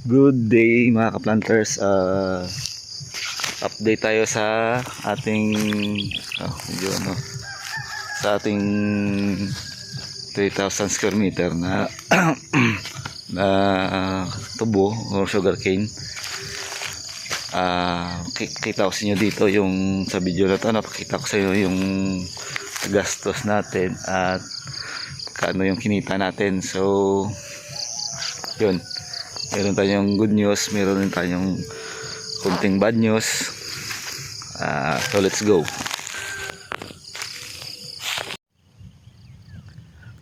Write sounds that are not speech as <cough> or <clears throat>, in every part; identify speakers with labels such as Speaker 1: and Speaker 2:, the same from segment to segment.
Speaker 1: Good day mga ka-planters. Ah, update tayo sa ating oh, medyo ano, sa ating 3,000 square meter na <clears throat> na tubo or sugarcane. Ki- kita ko sa inyo dito yung sa video na to napakita ko sa inyo yung gastos natin at kano yung kinita natin. So, yun meron tayong good news meron din tayong kunting bad news. Ah, so let's go.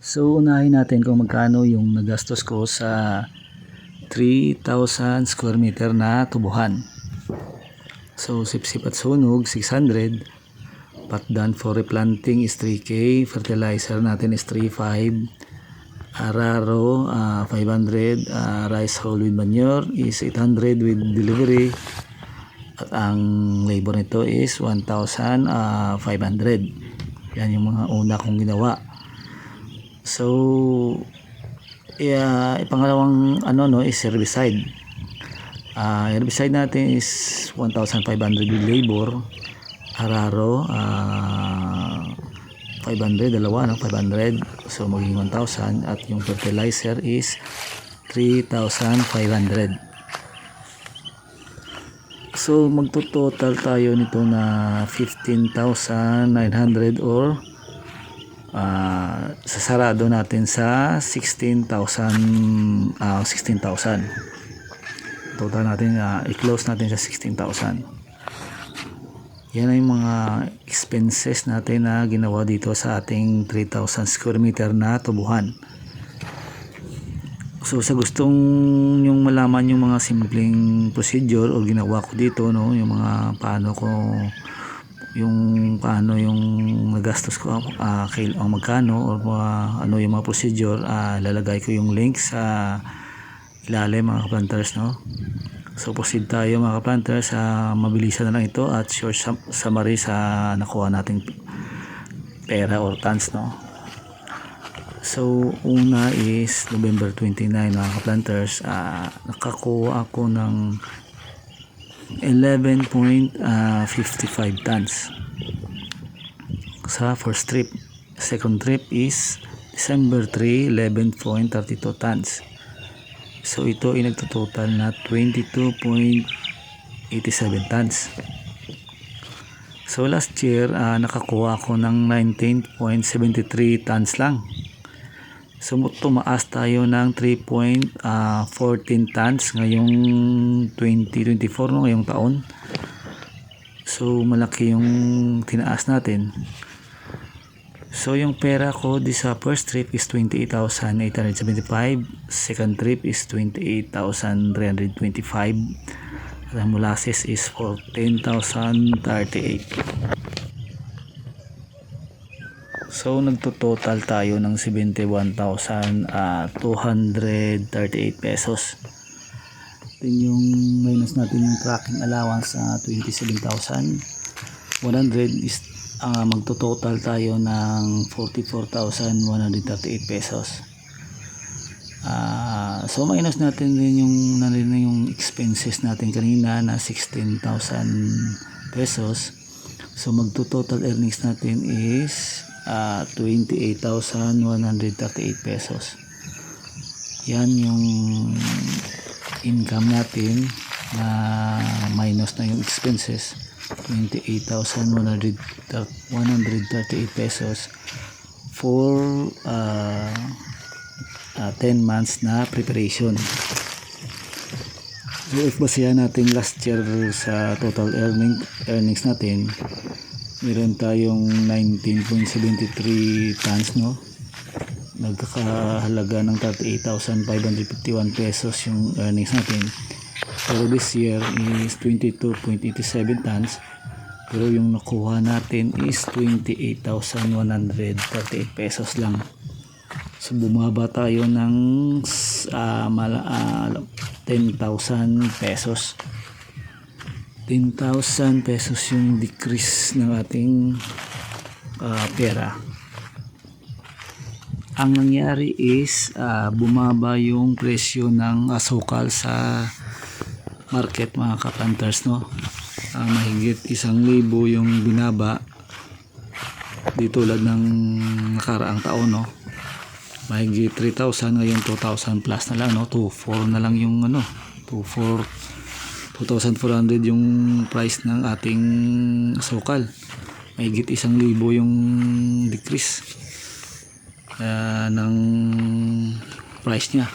Speaker 2: So unahin natin kung magkano yung nagastos ko sa 3,000 square meter na tubuhan. So sipsip at sunog 600, patdan for replanting is 3K, fertilizer natin is 3,500, araro ah, 500, ah, rice hull with manure is 800 with delivery. At ang labor nito is 1,500. Yan yung mga una kong ginawa. So, yeah, ipangalawang ano no is herbicide. Ah, herbicide natin is 1,500 with labor. Araro, ah 500, dalawa, no? 500. So, maging 1,000. At yung fertilizer is 3,500. So, magto-total tayo nito na 15,900 or ah sa sarado natin sa 16,000 ah 16,000 total natin ah, i-close natin sa 16,000 yan ay mga expenses natin na ginawa dito sa ating 3,000 square meter na tubuhan. So sa gustong yung malaman yung mga simpleng procedure o ginawa ko dito no yung mga paano ko yung paano yung nagastos ko uh, kay ang magkano or mga, ano yung mga procedure ah, lalagay ko yung link sa ilalim mga planters no so proceed tayo mga planters sa mabilisan na lang ito at short sum- summary sa nakuha nating pera or tons no so una is November 29 mga planters ah, nakakuha ako ng 11.55 tons sa first trip. Second trip is December 3, 11.32 tons. So ito ay nagtototal na 22.87 tons. So last year ah, nakakuha ako ng 19.73 tons lang. So tumaas tayo ng 3.14 tons ngayong 2024 no ngayong taon. So malaki yung tinaas natin. So yung pera ko di sa first trip is 28,875, second trip is 28,325. At molasses is 14,038. So nagto-total tayo ng 71,238 pesos. Then yung minus natin yung tracking allowance sa 27,100 is ah, magto-total tayo ng 44,138 pesos. Ah, so minus natin din yung yung expenses natin kanina na 16,000 pesos. So magto-total earnings natin is ah, 28,138 pesos. Yan yung income natin na minus na yung expenses 28,138 pesos for ah, ah, 10 months na preparation. So if basihan natin last year sa total earning, earnings natin, meron tayong 19.73 tons no nagkakahalaga ng 38,551 pesos yung earnings natin pero this year is 22.87 tons. Pero yung nakuha natin is 28,138 pesos lang. So bumaba tayo ng mala, ah, 10,000 pesos. 10,000 pesos yung decrease ng ating ah, pera. Ang nangyari is ah, bumaba yung presyo ng asukal sa market mga kaplanters no? Ah, mahigit isang libo yung binaba di tulad ng nakaraang taon no? Mahigit 3,000 ngayon 2,000 plus na lang no? 2,400 na lang yung ano 2,400 2,400 yung price ng ating asukal. Mahigit isang libo yung decrease ah, ng price niya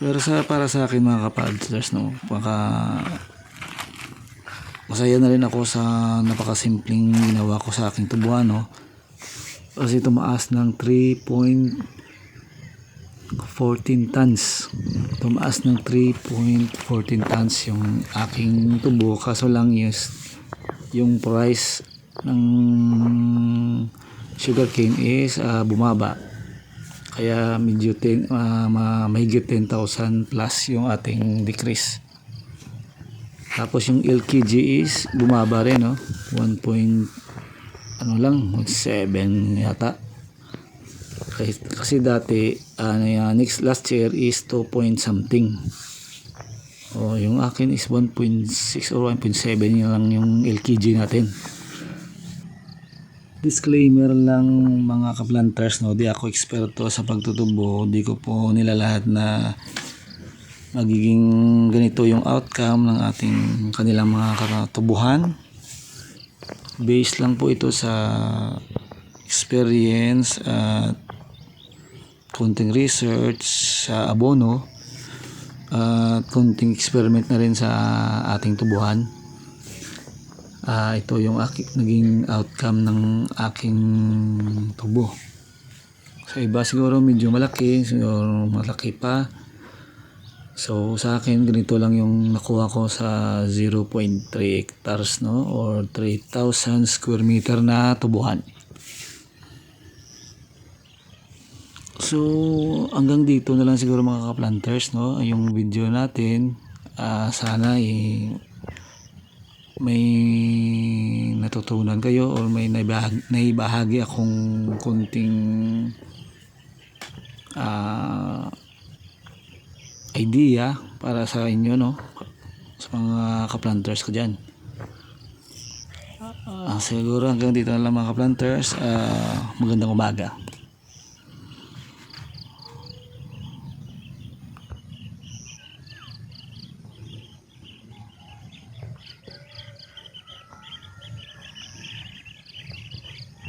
Speaker 2: pero sa para sa akin mga kapadlers no baka masaya na rin ako sa napakasimpleng ginawa ko sa aking tubuan no. Kasi tumaas ng 3.14 tons. Tumaas ng 3.14 tons yung aking tubo. Kaso lang is yung price ng sugarcane is ah, bumaba kaya medyo ten, ah, ma- mahigit 10,000 plus yung ating decrease. Tapos yung LKG is bumaba rin no? 1. point- ano lang 7 yata. Kasi, kasi dati ano yan, next last year is 2 point something. O yung akin is 1.6 or 1.7 yun lang yung LKG natin disclaimer lang mga kaplanters no? Di ako eksperto sa pagtutubo. Di ko po nila lahat na magiging ganito yung outcome ng ating kanilang mga katubuhan based lang po ito sa experience at konting research sa abono at konting experiment na rin sa ating tubuhan Ah, ito yung aki, naging outcome ng aking tubo. Sa iba siguro medyo malaki siguro malaki pa. So sa akin ganito lang yung nakuha ko sa 0.3 hectares no? Or 3,000 square meter na tubuhan. So, hanggang dito na lang siguro mga ka-planters, no? Yung video natin, ah, sana eh, may natutunan kayo or may naibahagi, naibahagi akong kunting ah, idea para sa inyo, no? Sa mga ka-planters ko dyan. Ah, siguro hanggang dito na lang mga ka-planters. Ah, magandang umaga.